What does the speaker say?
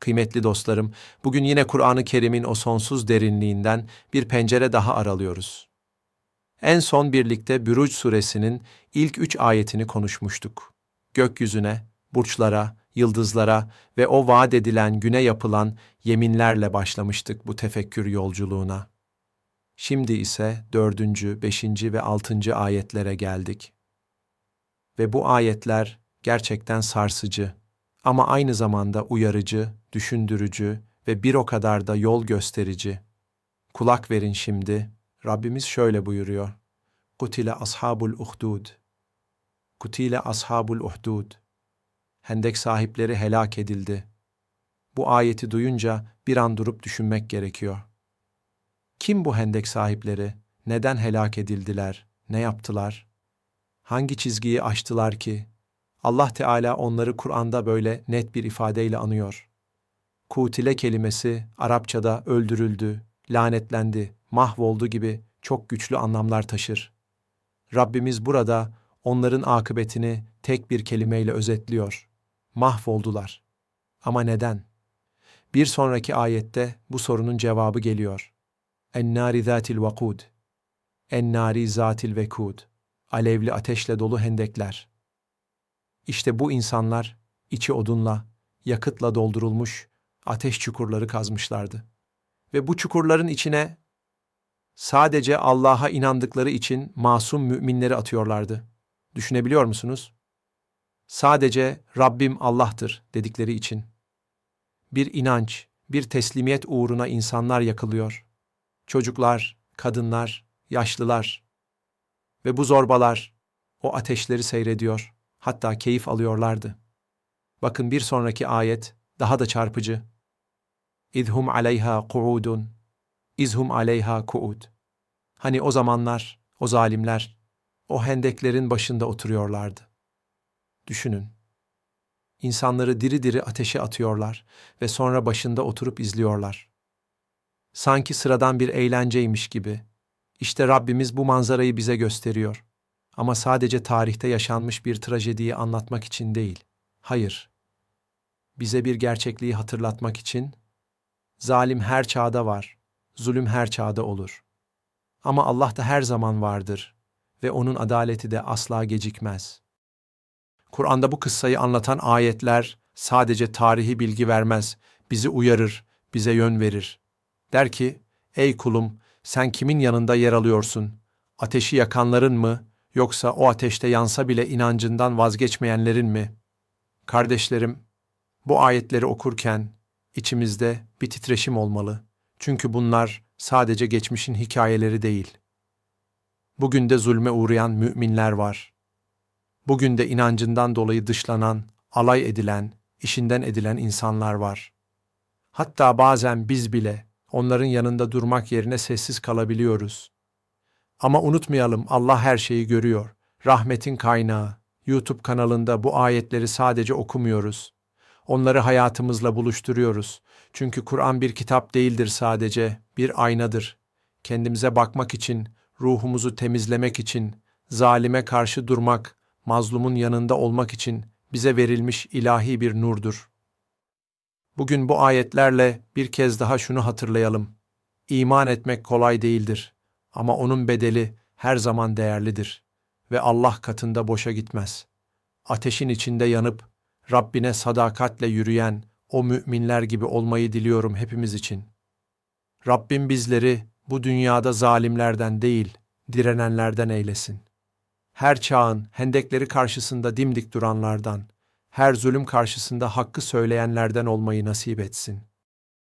Kıymetli dostlarım, bugün yine Kur'an-ı Kerim'in o sonsuz derinliğinden bir pencere daha aralıyoruz. En son birlikte Büruc suresinin ilk üç ayetini konuşmuştuk. Gökyüzüne, burçlara, yıldızlara ve o vaat edilen güne yapılan yeminlerle başlamıştık bu tefekkür yolculuğuna. Şimdi ise dördüncü, beşinci ve altıncı ayetlere geldik. Ve bu ayetler gerçekten sarsıcı ama aynı zamanda uyarıcı, düşündürücü ve bir o kadar da yol gösterici. Kulak verin şimdi. Rabbimiz şöyle buyuruyor. Kutile ashabul uhdud. Kutile ashabul uhdud. Hendek sahipleri helak edildi. Bu ayeti duyunca bir an durup düşünmek gerekiyor. Kim bu hendek sahipleri? Neden helak edildiler? Ne yaptılar? Hangi çizgiyi aştılar ki? Allah Teala onları Kur'an'da böyle net bir ifadeyle anıyor. Kutile kelimesi Arapçada öldürüldü, lanetlendi, mahvoldu gibi çok güçlü anlamlar taşır. Rabbimiz burada onların akıbetini tek bir kelimeyle özetliyor. Mahvoldular. Ama neden? Bir sonraki ayette bu sorunun cevabı geliyor. En-nari zatil vakud. En-nari zatil vekud. Alevli ateşle dolu hendekler. İşte bu insanlar içi odunla, yakıtla doldurulmuş ateş çukurları kazmışlardı. Ve bu çukurların içine sadece Allah'a inandıkları için masum müminleri atıyorlardı. Düşünebiliyor musunuz? Sadece Rabbim Allah'tır dedikleri için. Bir inanç, bir teslimiyet uğruna insanlar yakılıyor. Çocuklar, kadınlar, yaşlılar. Ve bu zorbalar o ateşleri seyrediyor. Hatta keyif alıyorlardı. Bakın bir sonraki ayet daha da çarpıcı. İzhum aleyha kuudun. İzhum aleyha kuud. Hani o zamanlar, o zalimler, o hendeklerin başında oturuyorlardı. Düşünün. İnsanları diri diri ateşe atıyorlar ve sonra başında oturup izliyorlar. Sanki sıradan bir eğlenceymiş gibi. İşte Rabbimiz bu manzarayı bize gösteriyor. Ama sadece tarihte yaşanmış bir trajediyi anlatmak için değil. Hayır. Bize bir gerçekliği hatırlatmak için zalim her çağda var, zulüm her çağda olur. Ama Allah da her zaman vardır ve onun adaleti de asla gecikmez. Kur'an'da bu kıssayı anlatan ayetler sadece tarihi bilgi vermez, bizi uyarır, bize yön verir. Der ki, ey kulum sen kimin yanında yer alıyorsun? Ateşi yakanların mı yoksa o ateşte yansa bile inancından vazgeçmeyenlerin mi? Kardeşlerim, bu ayetleri okurken içimizde bir titreşim olmalı. Çünkü bunlar sadece geçmişin hikayeleri değil. Bugün de zulme uğrayan müminler var. Bugün de inancından dolayı dışlanan, alay edilen, işinden edilen insanlar var. Hatta bazen biz bile onların yanında durmak yerine sessiz kalabiliyoruz. Ama unutmayalım Allah her şeyi görüyor. Rahmetin kaynağı. YouTube kanalında bu ayetleri sadece okumuyoruz. Onları hayatımızla buluşturuyoruz. Çünkü Kur'an bir kitap değildir sadece, bir aynadır. Kendimize bakmak için, ruhumuzu temizlemek için, zalime karşı durmak, mazlumun yanında olmak için bize verilmiş ilahi bir nurdur. Bugün bu ayetlerle bir kez daha şunu hatırlayalım. İman etmek kolay değildir ama onun bedeli her zaman değerlidir ve Allah katında boşa gitmez. Ateşin içinde yanıp Rabbine sadakatle yürüyen o müminler gibi olmayı diliyorum hepimiz için. Rabbim bizleri bu dünyada zalimlerden değil, direnenlerden eylesin. Her çağın hendekleri karşısında dimdik duranlardan, her zulüm karşısında hakkı söyleyenlerden olmayı nasip etsin.